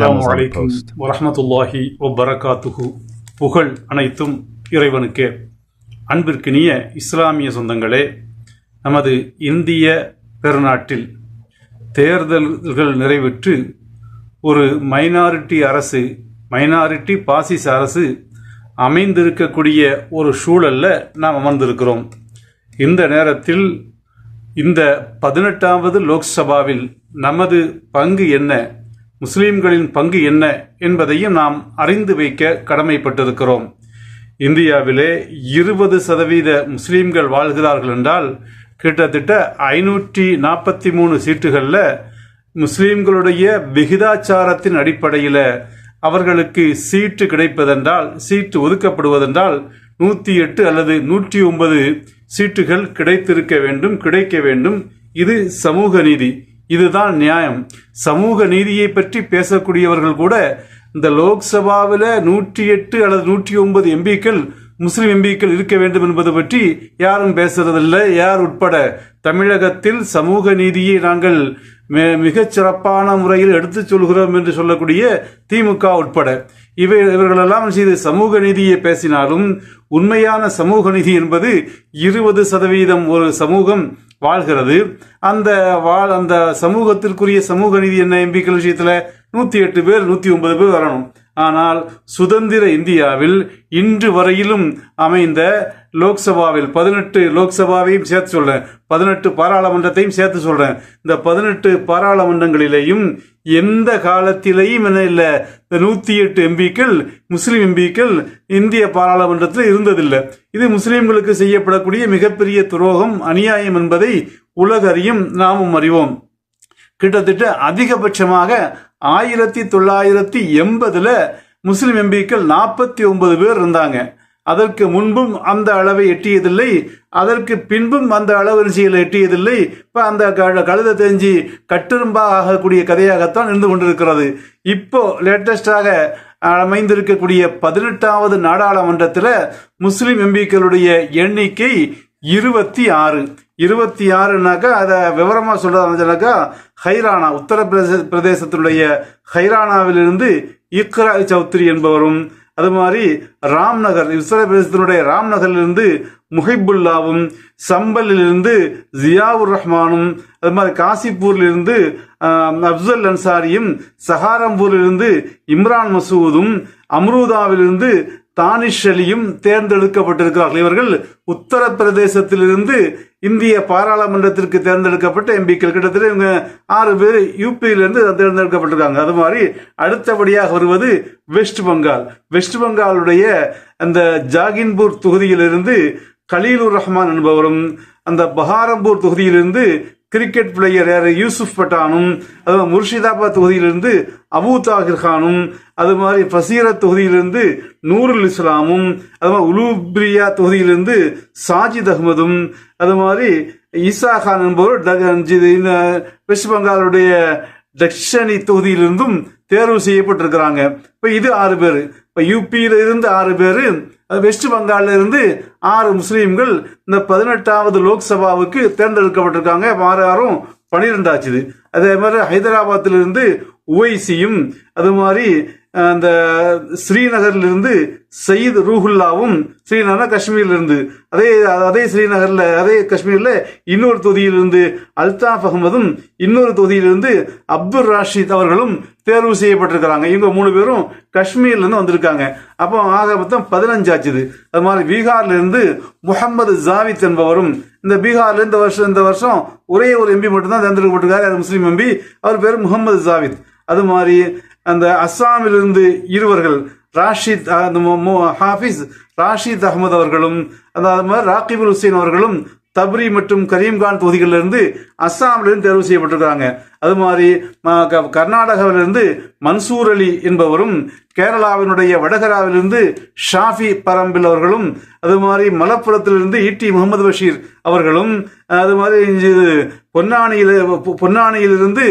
அலைக்கும் post. வரஹமத்துல்லாஹி வபரகாத்துஹு. புகழ் அனைத்தும் இறைவனுக்கே. அன்பிற்கினிய இஸ்லாமிய சொந்தங்களே நமது இந்திய பெருநாட்டில் தேர்தல்கள் நிறைவேற்று ஒரு மைனாரிட்டி அரசு மைனாரிட்டி பாசிச அரசு அமைந்திருக்கக்கூடிய ஒரு சூழல்ல நாம் அமர்ந்திருக்கிறோம். இந்த நேரத்தில் இந்த பதினெட்டாவது லோக்சபாவில் நமது பங்கு என்ன? முஸ்லிம்களின் பங்கு என்ன என்பதையும் நாம் அறிந்து வைக்க கடமைப்பட்டிருக்கிறோம். இந்தியாவிலே இருபது சதவீத முஸ்லீம்கள் வாழ்கிறார்கள் என்றால் கிட்டத்தட்ட ஐநூற்றி நாற்பத்தி மூணு சீட்டுகளில் முஸ்லீம்களுடைய விகிதாச்சாரத்தின் அடிப்படையில் அவர்களுக்கு சீட்டு கிடைப்பதென்றால் சீட்டு ஒதுக்கப்படுவதென்றால் நூற்றி எட்டு அல்லது நூற்றி ஒன்பது சீட்டுகள் கிடைத்திருக்க வேண்டும் கிடைக்க வேண்டும். இது சமூக நீதி. இதுதான் நியாயம். சமூக நீதியை பற்றி பேசக்கூடியவர்கள் கூட இந்த லோக்சபாவில் நூற்றி எட்டு அல்லது நூற்றி ஒன்பது எம்பிக்கள் முஸ்லிம் எம்பிக்கள் இருக்க வேண்டும் என்பது பற்றி யாரும் பேசுறதில்லை. யார் உட்பட? தமிழகத்தில் சமூக நீதியை நாங்கள் மிகச் சிறப்பான முறையில் எடுத்துச் சொல்கிறோம் என்று சொல்லக்கூடிய திமுக உட்பட. இவை இவர்களெல்லாம் செய்து சமூக நீதியை பேசினாலும் உண்மையான சமூக நீதி என்பது இருபது சதவீதம் ஒரு சமூகம் வாழ்கிறது. அந்த வாழ் அந்த சமூகத்திற்குரிய சமூக நீதி என்ன எம்பிக்கள் விஷயத்துல? நூத்தி எட்டு பேர் நூத்தி ஒன்பது பேர் வரணும். ஆனால் சுதந்திர இந்தியாவில் இன்று வரையிலும் அமைந்த லோக்சபாவில் பதினெட்டு லோக்சபாவையும் சேர்த்து சொல்கிறேன் பதினெட்டு பாராளுமன்றத்தையும் சேர்த்து சொல்கிறேன் இந்த பதினெட்டு பாராளுமன்றங்களிலேயும் எந்த காலத்திலேயும் என்ன இல்லை. இந்த நூற்றி எட்டு எம்பிக்கள் முஸ்லீம் எம்பிக்கள் இந்திய பாராளுமன்றத்தில் இருந்ததில்லை. இது முஸ்லீம்களுக்கு செய்யப்படக்கூடிய மிகப்பெரிய துரோகம் அநியாயம் என்பதை உலகறியும் நாமும் அறிவோம். கிட்டத்தட்ட அதிகபட்சமாக ஆயிரத்தி தொள்ளாயிரத்தி எண்பதுல முஸ்லிம் எம்பிக்கள் நாற்பத்தி ஒன்பது பேர் இருந்தாங்க. அதற்கு முன்பும் அந்த அளவை எட்டியதில்லை. அதற்கு பின்பும் அந்த அளவரிசையில் எட்டியதில்லை. இப்போ அந்த கழுத தெரிஞ்சு கட்டெரும்பாக ஆகக்கூடிய கதையாகத்தான் இருந்து கொண்டிருக்கிறது. இப்போ லேட்டஸ்டாக அமைந்திருக்கக்கூடிய பதினெட்டாவது நாடாளுமன்றத்தில் முஸ்லிம் எம்பிக்களுடைய எண்ணிக்கை இருபத்தி ஆறு. இருபத்தி ஆறுனாக்கா அதை விவரமா சொல்றதாக்கா ஹைரானா உத்தரப்பிரதேச பிரதேசத்தினுடைய ஹைரானாவிலிருந்து இக்ரா சௌத்ரி என்பவரும் அது மாதிரி ராம்நகர் உத்தரப்பிரதேசத்தினுடைய ராம்நகரிலிருந்து முஹிபுல்லாவும் சம்பலிலிருந்து ஜியாவுர் ரஹ்மானும் அது மாதிரி காசிப்பூர்லிருந்து ஆஹ், அப்சல் அன்சாரியும் சஹாரம்பூரிலிருந்து இம்ரான் மசூதும் அம்ரூதாவிலிருந்து தானிஷ் அலியும் தேர்ந்தெடுக்கப்பட்டிருக்கிறார்கள். இவர்கள் உத்தரப்பிரதேசத்திலிருந்து இந்திய பாராளுமன்றத்திற்கு தேர்ந்தெடுக்கப்பட்ட எம்பிக்கள். கிட்டத்தட்ட இவங்க ஆறு பேர் யூபியிலிருந்து தேர்ந்தெடுக்கப்பட்டிருக்காங்க. அது மாதிரி அடுத்தபடியாக வருவது வெஸ்ட் பெங்கால். வெஸ்ட் பெங்காலுடைய அந்த ஜாகின்பூர் தொகுதியிலிருந்து கலீலுர் ரஹ்மான் என்பவரும் அந்த பஹாரம்பூர் தொகுதியிலிருந்து கிரிக்கெட் பிளேயர் யார்? யூசுப் பட்டானும் அது முர்ஷிதாபாத் தொகுதியிலிருந்து அபு தாகிர் கானும் அது மாதிரி ஃபசீரத் தொகுதியிலிருந்து நூருல் இஸ்லாமும் அது மாதிரி உலூப்ரியா தொகுதியிலிருந்து சாஜித் அகமதும் அது மாதிரி ஈசா கான் என்பவர் வெஸ்ட் பெங்காலுடைய தக்ஷணி தொகுதியிலிருந்தும் தேர்வு செய்யப்பட்டிருக்கிறாங்க. இப்போ இது ஆறு பேர். இப்போ யூபியில் இருந்து ஆறு பேர் வெஸ்ட் பெங்கால்ல இருந்து ஆறு முஸ்லீம்கள் இந்த பதினெட்டாவது லோக்சபாவுக்கு தேர்ந்தெடுக்கப்பட்டிருக்காங்க. ஆறு ஆறும் பனிரெண்டாச்சுது அதே மாதிரி ஹைதராபாத்திலிருந்து உவைசியும் அது மாதிரி அந்த ஸ்ரீநகர்லேருந்து சயீத் ரூஹுல்லாவும் ஸ்ரீநகர் காஷ்மீர்ல இருந்து அதே அதே ஸ்ரீநகர்ல அதே காஷ்மீர்ல இன்னொரு தொகுதியிலிருந்து அல்தாஃப் அகமதும் இன்னொரு தொகுதியிலிருந்து அப்துல் ராஷித் அவர்களும் தேர்வு செய்யப்பட்டிருக்கிறாங்க. இவங்க மூணு பேரும் காஷ்மீர்ல இருந்து வந்திருக்காங்க. அப்போ ஆக மொத்தம் பதினஞ்சு ஆச்சுது. அது மாதிரி பீகார்ல இருந்து முகமது ஜாவித் என்பவரும் இந்த பீகார்ல இந்த வருஷம் இந்த வருஷம் ஒரே ஒரு எம்பி மட்டும்தான் தேர்ந்தெடுக்கப்பட்டிருக்காரு. அது முஸ்லீம் எம்பி. அவர் பேர் முகமது ஜாவித். அது மாதிரி அந்த அஸ்ஸாமிலிருந்து இருவர்கள் ராஷித் அந்த ஹாஃபிஸ் ராஷித் அகமது அவர்களும் அதாவது மாதிரி ராகிபுல் ஹுசேன் அவர்களும் தப்ரி மற்றும் கரீம்கான் தொகுதிகளிலிருந்து அஸ்ஸாமிலிருந்து தேர்வு செய்யப்பட்டிருக்காங்க அது மாதிரி ம- க- கர்நாடகாவிலிருந்து மன்சூர் அலி என்பவரும் கேரளாவினுடைய வடகராவிலிருந்து ஷாஃபி பரம்பில் அவர்களும் அது மாதிரி மலப்புறத்திலிருந்து ஈட்டி முகமது பஷீர் அவர்களும் அது மாதிரி இது பொன்னானியில் பொன்னானியிலிருந்து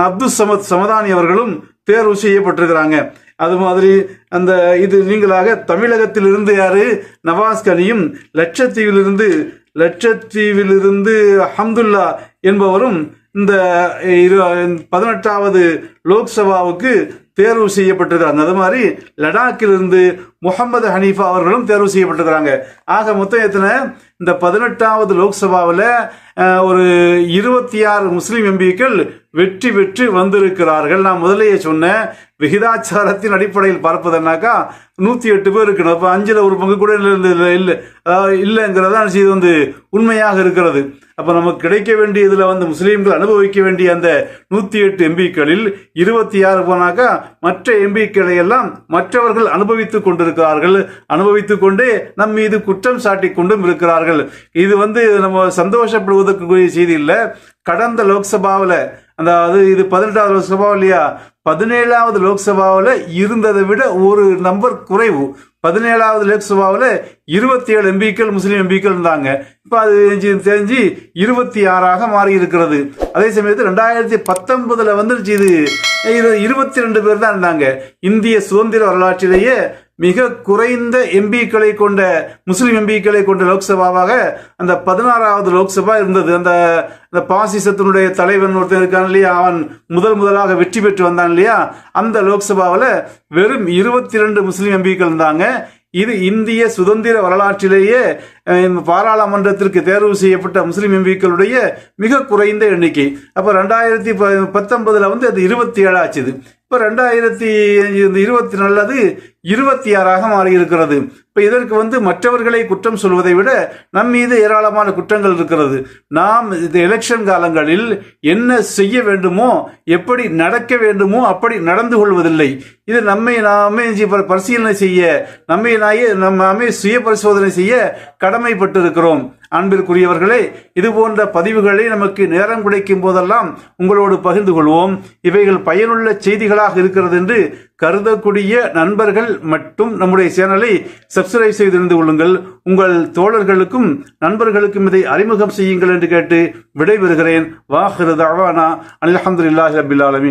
அப்துல் சமத் சமதானி அவர்களும் தேர்வு செய்யப்பட்டிருக்கிறாங்க. அது மாதிரி அந்த இது நீங்களாக தமிழகத்திலிருந்து யாரு? நவாஸ்கனியும் லட்சத்தீவிலிருந்து லட்சத்தீவிலிருந்து அஹம்துல்லா என்பவரும் இந்த இரு பதினெட்டாவது லோக்சபாவுக்கு தேர்வு செய்யப்பட்டிருக்கிறாங்க அது மாதிரி லடாக்கிலிருந்து முகமது ஹனீஃபா அவர்களும் தேர்வு செய்யப்பட்டிருக்கிறாங்க. ஆக மொத்தம் எத்தனை? இந்த பதினெட்டாவது லோக்சபாவில் ஒரு இருபத்தி ஆறு முஸ்லீம் எம்பிக்கள் வெற்றி பெற்று வந்திருக்கிறார்கள். நான் முதலேயே சொன்னேன் விகிதாச்சாரத்தின் அடிப்படையில் பார்ப்பதுனாக்கா நூற்றி எட்டு பேர் இருக்கணும். அப்போ அஞ்சில் ஒரு பங்கு கூட இல்லை இல்லை இல்லை அதாவது இது வந்து உண்மையாக இருக்கிறது. அப்போ நமக்கு கிடைக்க வேண்டியதில் வந்து முஸ்லீம்கள் அனுபவிக்க வேண்டிய அந்த நூற்றி எட்டு எம்பிக்களில் இருபத்தி ஆறு போனாக்கா மற்ற எம்பிக்களை எல்லாம் மற்றவர்கள் அனுபவித்துக் கொண்டிருக்கிறார்கள். அனுபவித்துக் கொண்டே நம் மீது குற்றம் சாட்டி கொண்டும் இருக்கிறார்கள். இது வந்து நம்ம சந்தோஷப்படுவதற்குரிய செய்தி இல்லை. கடந்த லோக்சபாவில் அதாவது இது பதினெட்டாவது லோக்சபா இல்லையா? பதினேழாவது லோக்சபாவில் இருந்ததை விட ஒரு நம்பர் குறைவு. பதினேழாவது லோக்சபாவில் இருபத்தி ஏழு எம்பிக்கள் முஸ்லீம் எம்பிக்கள் இருந்தாங்க. பதினஞ்சு தெரிஞ்சு- இருபத்தி ஆறாக மாறி இருக்கிறது அதே சமயத்தில் ரெண்டாயிரத்தி பத்தொன்பதுல வந்துருச்சு இது. இது இருபத்தி ரெண்டு பேர் தான் இருந்தாங்க. இந்திய சுதந்திர வரலாற்றிலேயே மிக குறைந்த எம்பிக்களை கொண்ட முஸ்லீம் எம்பிக்களை கொண்ட லோக்சபாவாக அந்த பதினாறாவது லோக்சபா இருந்தது. அந்த அந்த பாசிசத்தினுடைய தலைவன் ஒருத்தன் இருக்கான் இல்லையா? அவன் முதல் முதலாக வெற்றி பெற்று வந்தான் இல்லையா? அந்த லோக்சபாவில் வெறும் இருபத்தி ரெண்டு முஸ்லீம் எம்பிக்கள் இருந்தாங்க. இது இந்திய சுதந்திர வரலாற்றிலேயே பாராளுமன்றத்திற்கு தேர்வு செய்யப்பட்ட முஸ்லீம் எம்பிக்களுடைய மிக குறைந்த எண்ணிக்கை. அப்போ ரெண்டாயிரத்தி ப- வந்து அது இருபத்தி ஏழு ஆச்சுது. இப்போ ரெண்டாயிரத்தி இந்த இருபத்தி நல்லது இருபத்தி ஆறாக மாறி இருக்கிறது இப்போ இதற்கு வந்து மற்றவர்களை குற்றம் சொல்வதை விட நம் மீது ஏராளமான குற்றங்கள் இருக்கிறது. நாம் இந்த எலெக்ஷன் காலங்களில் என்ன செய்ய வேண்டுமோ எப்படி நடக்க வேண்டுமோ அப்படி நடந்து கொள்வதில்லை. இது நம்மை நாமே பரிசீலனை செய்ய நம்மை நாயே நம்ம சுய பரிசோதனை செய்ய கடமைப்பட்டிருக்கிறோம். அன்பிற்குரியவர்களே இது போன்ற பதிவுகளை நமக்கு நேரம் கிடைக்கும் போதெல்லாம் உங்களோடு பகிர்ந்து கொள்வோம். இவைகள் பயனுள்ள செய்திகளாக இருக்கிறது என்று கருதக்கூடிய நண்பர்கள் மட்டும் நம்முடைய சேனலை சப்ஸ்கிரைப் செய்திருந்து கொள்ளுங்கள். உங்கள் தோழர்களுக்கும் நண்பர்களுக்கும் இதை அறிமுகம் செய்யுங்கள் என்று கேட்டு விடைபெறுகிறேன். வாஹிரு தவானா அனில் அஹமதுல்லாஹி ரபில் ஆலமின்.